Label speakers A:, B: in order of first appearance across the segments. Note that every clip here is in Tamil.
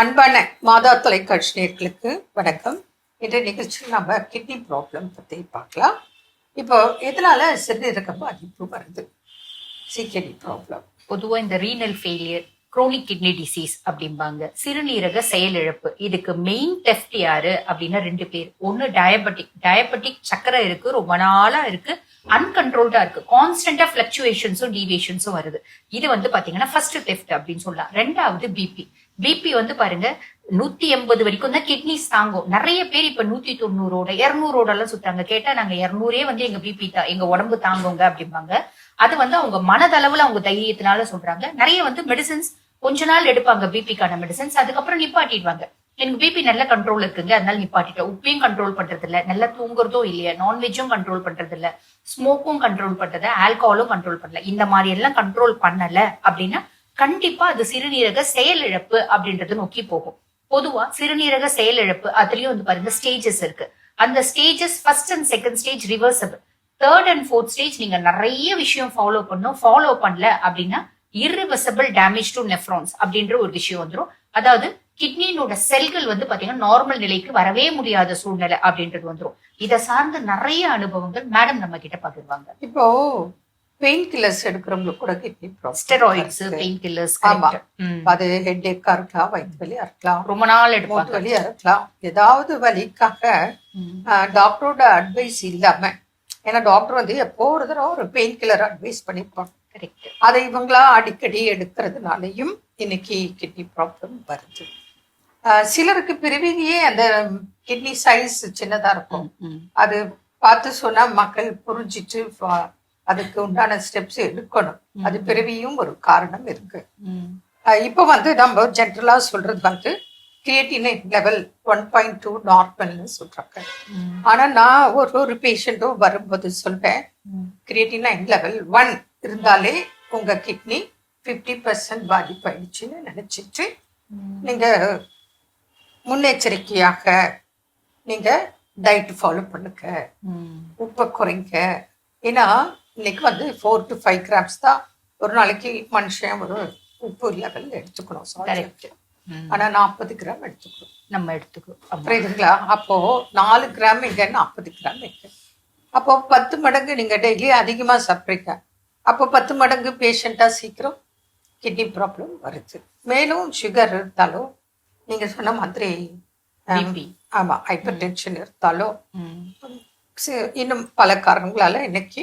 A: அன்பான மாதா தொலைக்காட்சி நேர்களுக்கு வணக்கம். இன்றைய நிகழ்ச்சியில் நம்ம கிட்னி ப்ராப்ளம் பற்றி பார்க்கலாம். இப்போ எதனால சிறுநீரக பாதிப்பு வருது? சிக்கடி ப்ராப்ளம்
B: பொதுவாக இந்த renal failure chronic kidney disease அப்படிம்பாங்க. சிறுநீரக செயலிழப்பு. இதுக்கு மெயின் டெஃப்ட் யாரு அப்படின்னா ரெண்டு பேர். ஒன்னு டயபெட்டிக் டயபெட்டிக் சக்கரை இருக்கு ரொம்ப நாளா இருக்கு அன்கண்ட்ரோல்டா இருக்கு. கான்ஸ்டன்டா பிளக்சுவேஷன்ஸும் டீவியேஷன்ஸும் வருது. இது வந்து பாத்தீங்கன்னா ஃபர்ஸ்ட் டெஃப்ட் அப்படின்னு சொல்லலாம். ரெண்டாவது பிபி பிபி வந்து பாருங்க நூத்தி எண்பது வரைக்கும் தான் கிட்னிஸ் தாங்கும். நிறைய பேர் இப்ப நூத்தி தொண்ணூறோட இருநூறோட எல்லாம் சுத்தாங்க கேட்டா நாங்க இருநூறே வந்து எங்க பிபி தான் எங்க உடம்பு தாங்குங்க அப்படிம்பாங்க. அது வந்து அவங்க மனதளவுல அவங்க தைரியத்தினால சொல்றாங்க. நிறைய வந்து மெடிசின்ஸ் கொஞ்ச நாள் எடுப்பாங்க பிபிக்கான மெடிசன்ஸ் அதுக்கப்புறம் நிப்பாட்டிடுவாங்க. எனக்கு பிபி நல்ல கண்ட்ரோல் இருக்குங்க. அதனால நிப்பாட்டிட்டேன். உப்பையும் கண்ட்ரோல் பண்றது இல்ல நல்லா தூங்குறதும் இல்லையா. நான்வெஜ்ஜும் கண்ட்ரோல் பண்றது இல்ல ஸ்மோக்கும் கண்ட்ரோல் பண்றது ஆல்கஹாலும் கண்ட்ரோல் பண்ணல இந்த மாதிரி எல்லாம் கண்ட்ரோல் பண்ணல அப்படின்னா கண்டிப்பா அது சிறுநீரக செயலிழப்பு அப்படின்றது நோக்கி போகும். பொதுவா சிறுநீரக செயலிழப்பு அதுலயும் வந்து பாருங்க ஸ்டேஜஸ் இருக்கு. அந்த stages first and second stage reversible third and fourth stage நீங்க நிறைய விஷயம் ஃபாலோ பண்ணும் ஃபாலோ பண்ணல அப்படின்னா இரிவர்சபிள் டேமேஜ் டு நெஃப்ரான்ஸ் அப்படின்ற ஒரு விஷயம் வந்துரும். அதாவது கிட்னியினோட செல்கள் வந்து பாத்தீங்கன்னா நார்மல் நிலைக்கு வரவே முடியாத சூழ்நிலை அப்படின்றது வந்துரும். இதை சார்ந்த நிறைய அனுபவங்கள் மேடம் நம்ம கிட்ட பகிர்வாங்க.
A: இப்போ பெயின் கில்லர்ஸ் எடுக்கிறவங்களுக்கு கூட kidney
B: steroids
A: problem
B: pain killers
A: ஆமா. அது ஹெட் ஏக்கா இருக்கலாம் வயிற்று வலியா இருக்கலாம்
B: ரொம்ப நாள் எடுப்பாங்க.
A: வலியா இருக்கலாம். ஏதாவது வலிக்காக டாக்டரோட அட்வைஸ் இல்லாம ஏன்னா டாக்டர் வந்து எப்போ ஒரு தடவை ஒரு பெயின் கில்லர் அட்வைஸ் பண்ணிருப்பாங்க.
B: கரெக்ட்
A: அதை இவங்களா அடிக்கடி எடுக்கிறதுனாலையும் இன்னைக்கு கிட்னி ப்ராப்ளம் வருது. சிலருக்கு பிறவிலேயே அந்த கிட்னி சைஸ் சின்னதா இருக்கும். அது பார்த்து சொன்னா மக்கள் புரிஞ்சிட்டு அதுக்கு உண்டான ஸ்டெப்ஸ் எடுக்கணும். அது பிறவியும் ஒரு காரணம் இருக்கு. இப்போ வந்து நம்ம ஜென்ரலா சொல்றது வந்து creatinine level one point two நார்மல்னு சொல்றாங்க. ஆனா நான் ஒரு ஒரு பேஷண்ட்டும் வரும்போது சொல்றேன் கிரியேட்டினைன் லெவல் ஒன் இருந்தாலே உங்க கிட்னி ஃபிஃப்டி பர்சன்ட் பாதிப்பாயிடுச்சுன்னு நினைச்சிட்டு நீங்க முன்னெச்சரிக்கையாக நீங்க டயட் ஃபாலோ பண்ணுங்க. உப்பை குறைங்க. ஏன்னா இன்னைக்கு வந்து ஃபோர் டு ஃபைவ் கிராம்ஸ் தான் ஒரு நாளைக்கு மனுஷன் ஒரு உப்பு லெவல் எடுத்துக்கணும்.
B: Correct.
A: salt. ஆனா நாற்பது கிராம் எடுத்துக்கணும்.
B: நம்ம எடுத்துக்கோ
A: புரியுதுங்களா அப்போ நாலு கிராம் இங்க நாற்பது கிராம் இங்க. அப்போ பத்து மடங்கு நீங்க டெய்லி அதிகமா சாப்பிட்றீங்க. அப்போ பத்து மடங்கு பேஷண்டா சீக்கிரம் கிட்னி ப்ராப்ளம் வருது. மேலும் சுகர் இருந்தாலும் நீங்க சொன்ன மாதிரி ஆம்,
B: பிபி
A: ஆமா ஹைப்பர் டென்ஷன் இருந்தாலும் இன்னும் பல காரணங்களால இன்னைக்கு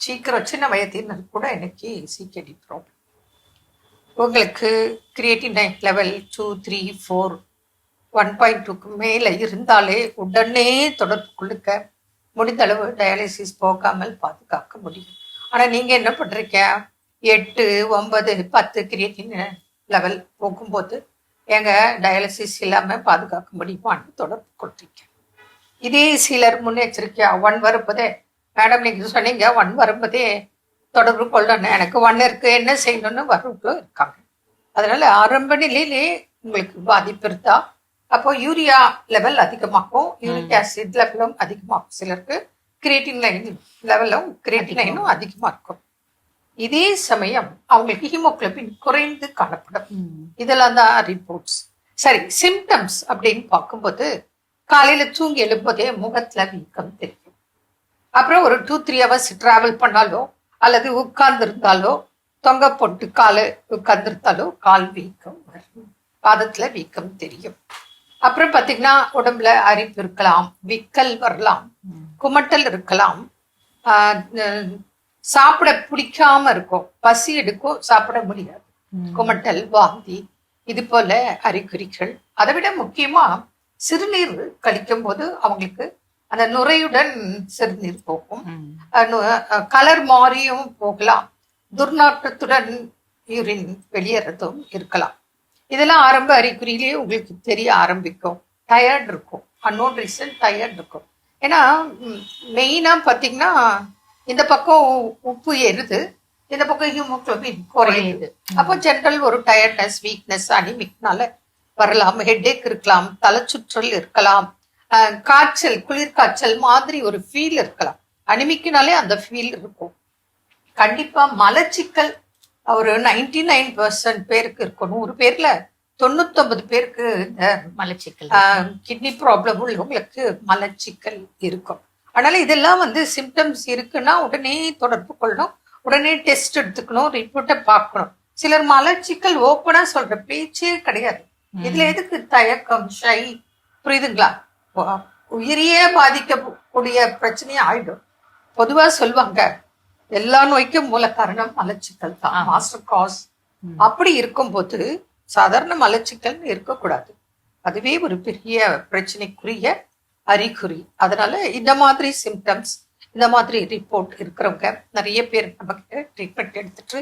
A: சீக்கிரம் சின்ன வயதினர் கூட இன்னைக்கு சிகேடி ப்ராப்ளம் உங்களுக்கு creatinine level two three four one point டூக்கு மேலே இருந்தாலே உடனே தொடர்பு கொள்ளுக்க முடிந்த அளவு டயாலிசிஸ் போகாமல் பாதுகாக்க முடியும். ஆனால் நீங்கள் என்ன பண்ணுறீங்க எட்டு ஒன்பது பத்து கிரியேட்டின் லெவல் போகும்போது எங்க டயாலிசிஸ் இல்லாமல் பாதுகாக்க முடியுமான்னு தொடர்பு கொள்றீங்க. இதே சிலர் முன்னெச்சரிக்கையா ஒன் வரும்போதே மேடம் நீங்க சொன்னீங்க ஒன் வரும்போதே தொடர்பு கொள்ளணும். எனக்கு ஒன் இருக்கு என்ன செய்யணும்னு வரவுகளும் இருக்காங்க. அதனால ஆரம்ப நிலையிலே உங்களுக்கு பாதிப்பு இருந்தா அப்போ யூரியா லெவல் அதிகமாகும். யூரிக் ஆசிட் லெவலும் அதிகமாகும். சிலருக்கு கிரியேட்டின் லைன் லெவலும் கிரியேட்டினைனும் அதிகமா இருக்கும். இதே சமயம் அவங்களுக்கு ஹீமோகுளோபின் குறைந்து காணப்படும். இதெல்லாம் தான் ரிப்போர்ட்ஸ் சரி சிம்டம்ஸ் அப்படின்னு பார்க்கும்போது காலையில தூங்கி எழும்போதே முகத்துல வீக்கம் தெரியும். அப்புறம் ஒரு டூ த்ரீ ஹவர்ஸ் டிராவல் பண்ணாலோ அல்லது உட்கார்ந்து இருந்தாலோ தொங்க போட்டு காலு உட்கார்ந்துருந்தாலோ கால் வீக்கம் வரும். பாதத்துல வீக்கம் தெரியும். அப்புறம் பாத்தீங்கன்னா உடம்புல அரிப்பு இருக்கலாம் விக்கல் வரலாம் குமட்டல் இருக்கலாம். சாப்பிட பிடிக்காம இருக்கும். பசி எடுக்கும் சாப்பிட முடியாது. குமட்டல் வாந்தி இது போல அறிகுறிகள். அதை விட முக்கியமா சிறுநீர் கழிக்கும் போது அவங்களுக்கு அந்த நுரையுடன் சிறுநீர் போகும் கலர் மாறியும் போகலாம். துர்நாற்றத்துடன் யூரின் வெளியேறதும் இருக்கலாம். இதெல்லாம் ஆரம்ப அறிகுறியிலேயே உங்களுக்கு தெரிய ஆரம்பிக்கும். டயர்ட் இருக்கும். அன்னோன் ரீசன் டயர்ட் இருக்கும். ஏன்னா மெயினாக பார்த்தீங்கன்னா இந்த பக்கம் உப்பு ஏறுது. இந்த பக்கம் ஹியூமோக்ளோபின் குறையுது. அப்போ ஜென்ரல் ஒரு டயர்ட்னஸ் வீக்னஸ் அனிமிக்னால வரலாம். ஹெட்டேக் இருக்கலாம். தலைச்சுற்றல் இருக்கலாம். அஹ் காய்ச்சல் குளிர் காய்ச்சல் மாதிரி ஒரு ஃபீல் இருக்கலாம். அனிமிக்குனாலே அந்த ஃபீல் இருக்கும். கண்டிப்பா மலச்சிக்கல் ஒரு நைன்டி நைன் பர்சன்ட் பேருக்கு இருக்கும். நூறு பேர்ல தொண்ணூத்தொன்பது பேருக்கு இந்த
B: மலச்சிக்கல்
A: கிட்னி ப்ராப்ளம் உள்ளவங்களுக்கு மலச்சிக்கல் இருக்கும். அதனால இதெல்லாம் வந்து சிம்டம்ஸ் இருக்குன்னா உடனே தொடர்பு கொள்ளணும். உடனே டெஸ்ட் எடுத்துக்கணும் ரிப்போர்ட்டை பார்க்கணும். சிலர் மலச்சிக்கல் ஓப்பனா சொல்ற பேச்சே கிடையாது. இதுல எதுக்கு தயக்கம் ஷை புரியுதுங்களா? உயிரையே பாதிக்கக்கூடிய பிரச்சனையே ஆயிடும் பொதுவா சொல்லுவாங்க எல்லா நோய்க்கும் மூல காரணம் மலச்சிக்கல் தான். மாஸ்டர் காஸ். அப்படி இருக்கும்போது சாதாரண மலச்சிக்கல் இருக்கக்கூடாது. அதுவே ஒரு பெரிய பிரச்சனைக்குரிய அறிகுறி. அதனால இந்த மாதிரி சிம்டம்ஸ் இந்த மாதிரி ரிப்போர்ட் இருக்கிறவங்க நிறைய பேர் நமக்கு ட்ரீட்மெண்ட் எடுத்துட்டு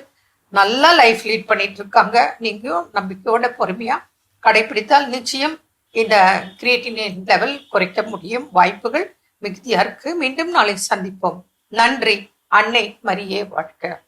A: நல்லா லைஃப் லீட் பண்ணிட்டு இருக்காங்க. நீங்களும் நம்பிக்கையோட பொறுமையா கடைபிடித்தால் நிச்சயம் இந்த கிரியேட்டின் லெவல் குறைக்க முடியும் வாய்ப்புகள் மிகுதியா இருக்கு. மீண்டும் நாளை சந்திப்போம். நன்றி. அன்னை மரியே வாழ்க.